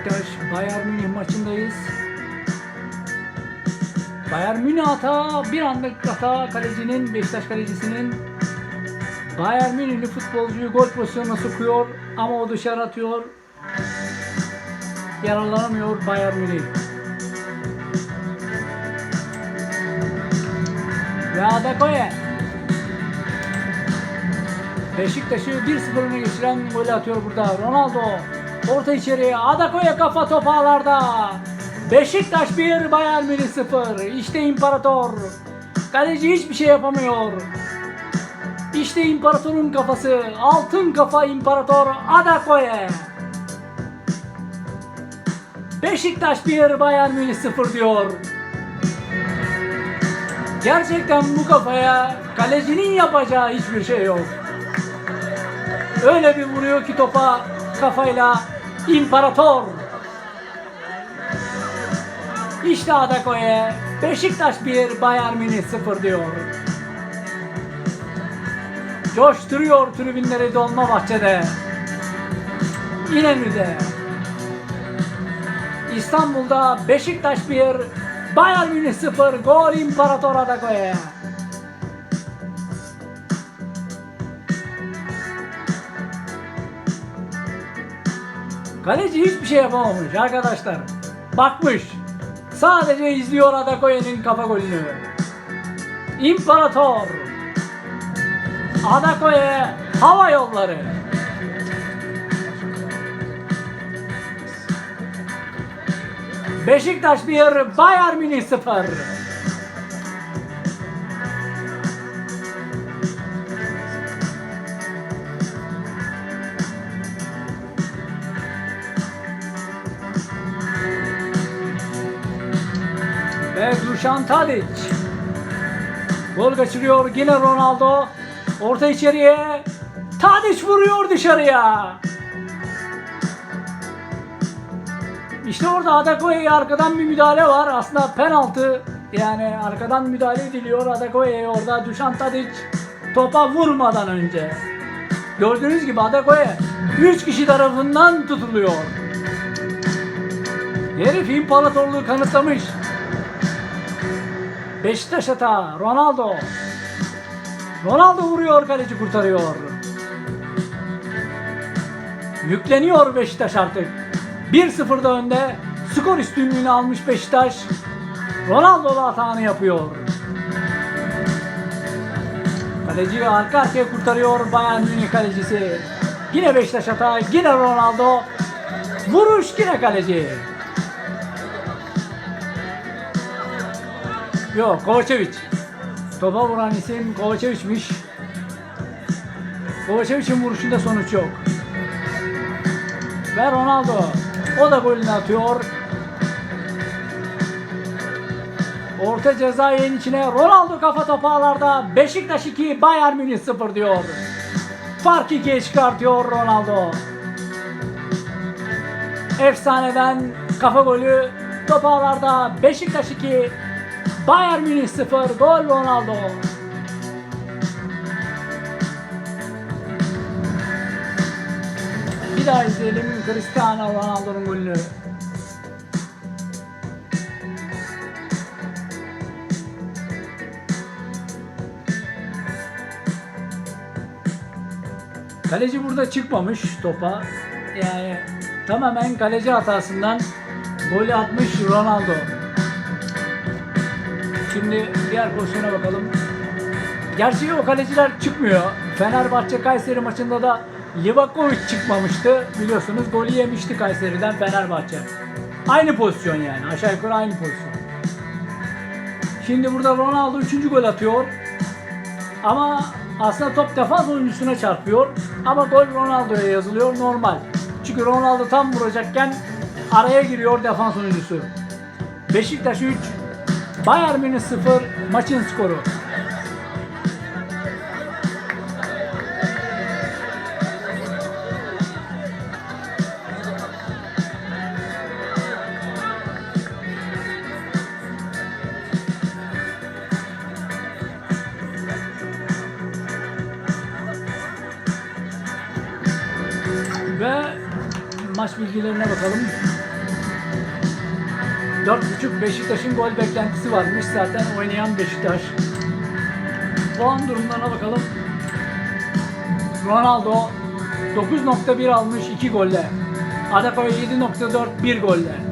Beşiktaş Bayern Münih maçındayız. Bayern Münih hata bir anlık hata kalecinin Beşiktaş kalecisinin Bayern Münihli futbolcuyu gol pozisyonuna sokuyor ama o dışarı atıyor. Yaralanamıyor Bayern Münih. Ve Adekoye Beşiktaş'ı 1-0 öne geçiren golü atıyor burada. Ronaldo orta içeriye. Adakoya kafa top ağlarda. Beşiktaş 1, Bayern Münih 0. İşte İmparator. Kaleci hiçbir şey yapamıyor. İşte İmparator'un kafası. Altın kafa İmparator Adakoye. Beşiktaş 1, Bayern Münih 0 diyor. Gerçekten bu kafaya kalecinin yapacağı hiçbir şey yok. Öyle bir vuruyor ki topa kafayla imparator. İşte Adakoye Beşiktaş 1 Bayern Münih 0 diyor. Coşturuyor tribünleri Dolmabahçe'de. İnönü'de. İstanbul'da Beşiktaş 1 Bayern Münih 0 gol imparator Adakoye. Kaleci hiçbir şey yapamamış arkadaşlar. Bakmış. Sadece izliyor Adakoye'nin kafa golünü. İmparator. Adakoye hava yolları. Beşiktaş 1, Bayern Münih 0. Ve Dušan Tadić. Gol kaçırıyor yine Ronaldo. Orta içeriye. Tadić vuruyor dışarıya. İşte orada Adakoye'ye arkadan bir müdahale var. Aslında penaltı. Yani arkadan müdahale ediliyor Adakoye'ye orada Dušan Tadić topa vurmadan önce. Gördüğünüz gibi Adakoye 3 kişi tarafından tutuluyor. Herif imparatorluğu kanıtlamış. Beşiktaş hata. Ronaldo. Ronaldo vuruyor kaleci kurtarıyor. Yükleniyor Beşiktaş artık. 1-0'da önde. Skor üstünlüğünü almış Beşiktaş. Ronaldo da hatanı yapıyor. Kaleci arka arkaya kurtarıyor Bayern Münih kalecisi. Yine Beşiktaş hata. Yine Ronaldo. Vuruş yine kaleci. Yok Kovacevic. Topa vuran isim Kovacevic'miş. Kovacevic'in vuruşunda sonuç yok. Ve Ronaldo. O da golünü atıyor. Orta ceza yayın içine Ronaldo kafa topu ağlarda. Beşiktaş 2, Bayern Münih 0 diyor. Fark 2'ye çıkartıyor Ronaldo. Efsaneden kafa golü top ağlarda. Beşiktaş 2, Bayern Münih 0 gol Ronaldo. Bir daha izleyelim Cristiano Ronaldo'nun golünü. Kaleci burada çıkmamış topa. Yani tamamen kaleci hatasından golü atmış Ronaldo. Şimdi diğer pozisyona bakalım. Gerçi o kaleciler çıkmıyor. Fenerbahçe Kayseri maçında da Livakovic çıkmamıştı. Biliyorsunuz golü yemişti Kayseri'den Fenerbahçe. Aynı pozisyon yani. Aşağı yukarı aynı pozisyon. Şimdi burada Ronaldo 3. gol atıyor. Ama aslında top defans oyuncusuna çarpıyor. Ama gol Ronaldo'ya yazılıyor normal. Çünkü Ronaldo tam vuracakken araya giriyor defans oyuncusu. Beşiktaş 3, Bayern Münih 0 maçın skoru. Ve maç bilgilerine bakalım. 4.5 Beşiktaş'ın gol beklentisi varmış zaten oynayan Beşiktaş. Puan durumlarına bakalım. Ronaldo 9.1 almış 2 golle. Adebayo 7.4 1 golle.